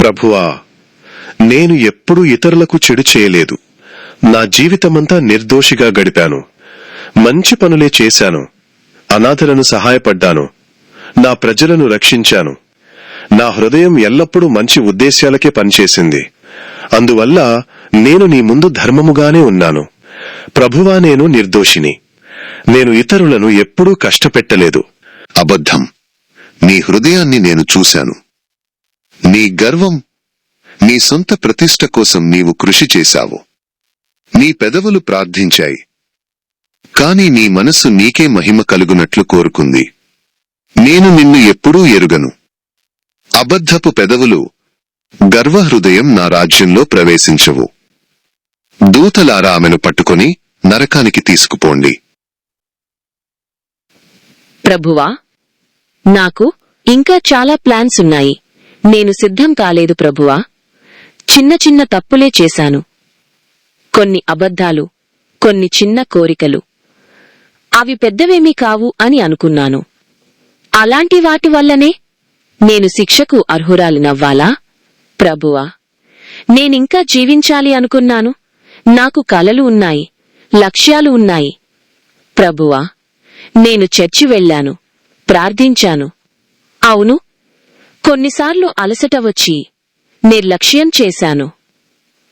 ప్రభువా నేను ఎప్పుడూ ఇతరులకు చెడు చేయలేదు. నా జీవితమంతా నిర్దోషిగా గడిపాను. మంచి పనులే చేశాను. అనాథలను సహాయపడ్డాను. నా ప్రజలను రక్షించాను. నా హృదయం ఎల్లప్పుడూ మంచి ఉద్దేశ్యాలకే పనిచేసింది. అందువల్ల నేను నీ ముందు ధర్మముగానే ఉన్నాను. ప్రభువా నేను నిర్దోషిని. నేను ఇతరులను ఎప్పుడూ కష్టపెట్టలేదు. అబద్ధం. నీ హృదయాన్ని నేను చూశాను. నీ గర్వం నీ సొంత ప్రతిష్ట కోసం నీవు కృషి చేశావు. నీ పెదవులు ప్రార్థించాయి. కాని నీ మనసు నీకే మహిమ కలుగునట్లు కోరుకుంది. నేను నిన్ను ఎప్పుడూ ఎరుగను. అబద్ధపు పెదవులు గర్వహృదయం నా రాజ్యంలో ప్రవేశించవు. దూతలారా ఆమెను పట్టుకొని నరకానికి తీసుకుపోండి. ప్రభువా నాకు ఇంకా చాలా ప్లాన్స్ ఉన్నాయి. నేను సిద్ధం కాలేదు ప్రభువా. చిన్న చిన్న తప్పులే చేశాను. కొన్ని అబద్ధాలు కొన్ని చిన్న కోరికలు. అవి పెద్దవేమీ కావు అని అనుకున్నాను. అలాంటి వాటి వల్లనే నేను శిక్షకు అర్హురాలినవ్వాలా? ప్రభువా నేనింకా జీవించాలి అనుకున్నాను. నాకు కలలు ఉన్నాయి లక్ష్యాలు ఉన్నాయి. ప్రభువా నేను చర్చి వెళ్ళాను ప్రార్థించాను. అవును కొన్నిసార్లు అలసట వచ్చి నిర్లక్ష్యం చేశాను.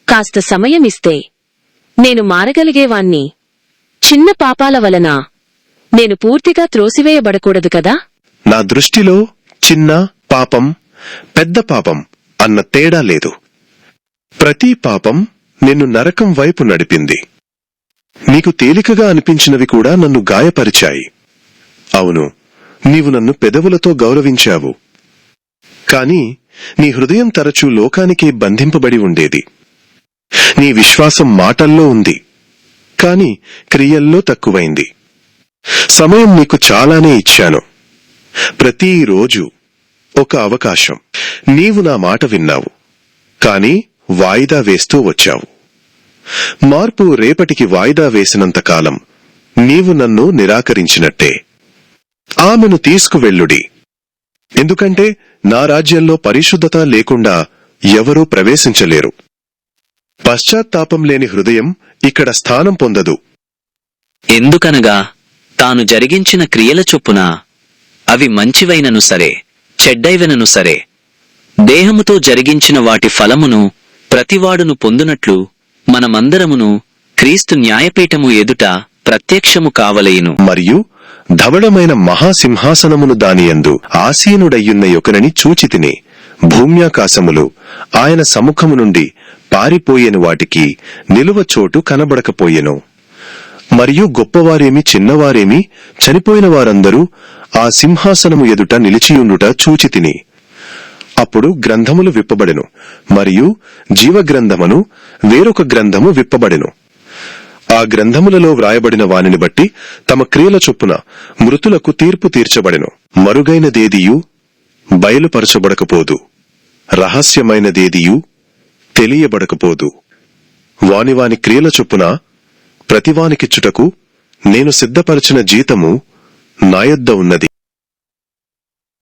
కాస్త సమయం ఇస్తే నేను మారగలిగేవాణ్ణి. చిన్న పాపాల వలన నేను పూర్తిగా త్రోసివేయబడకూడదు కదా? నా దృష్టిలో చిన్న పాపం పెద్ద పాపం అన్న తేడా లేదు. ప్రతి పాపం నిన్ను నరకం వైపు నడిపింది. నీకు తేలికగా అనిపించినవి కూడా నన్ను గాయపరిచాయి. అవును నీవు నన్ను పెదవులతో గౌరవించావు. కాని నీ హృదయం తరచూ లోకానికి బంధింపబడి ఉండేది. నీ విశ్వాసం మాటల్లో ఉంది కాని క్రియల్లో తక్కువైంది. సమయం నీకు చాలానే ఇచ్చాను. ప్రతిరోజు ఒక అవకాశం. నీవు నా మాట విన్నావు కాని వాయిదా వేస్తూ వచ్చావు. మార్పు రేపటికి వాయిదా వేసినంత కాలం నీవు నన్ను నిరాకరించినట్టే. ఆమెను తీసుకువెళ్ళుడి. ఎందుకంటే నా రాజ్యంలో పరిశుద్ధత లేకుండా ఎవరూ ప్రవేశించలేరు. పశ్చాత్తాపం లేని హృదయం ఇక్కడ స్థానం పొందదు. ఎందుకనగా తాను జరిగించిన క్రియల చొప్పున అవి మంచివైనను సరే చెడ్డైవెనను సరే దేహముతో జరిగించిన వాటి ఫలమును ప్రతివాడును పొందునట్లు మనమందరమును క్రీస్తు న్యాయపీఠము ఎదుట ప్రత్యక్షము కావలయును మరియు ధవళమైన మహాసింహాసనమును దానియందు ఆసీనుడయ్యున్న యొకనని చూచితిని. భూమ్యాకాశములు ఆయన సముఖము నుండి పారిపోయేను వాటికి నిలువ చోటు కనబడకపోయెను. మరియు గొప్పవారేమి చిన్నవారేమి చనిపోయిన వారందరూ ఆ సింహాసనము ఎదుట నిలిచియుండుట చూచితిని. అప్పుడు గ్రంథములు విప్పబడెను మరియు జీవగ్రంథమును వేరొక గ్రంథము విప్పబడెను. ఆ గ్రంథములలో వ్రాయబడిన వానిని బట్టి తమ క్రియల చొప్పున మృతులకు తీర్పు తీర్చబడెను. మరుగైనదేదియు బయలుపరచబడకపోదు. రహస్యమైనదేదియు తెలియబడకపోదు. వానివాని క్రియల చొప్పున ప్రతివానికిచ్చుటకు నేను సిద్ధపరచిన జీతము నాయొద్ద ఉన్నది.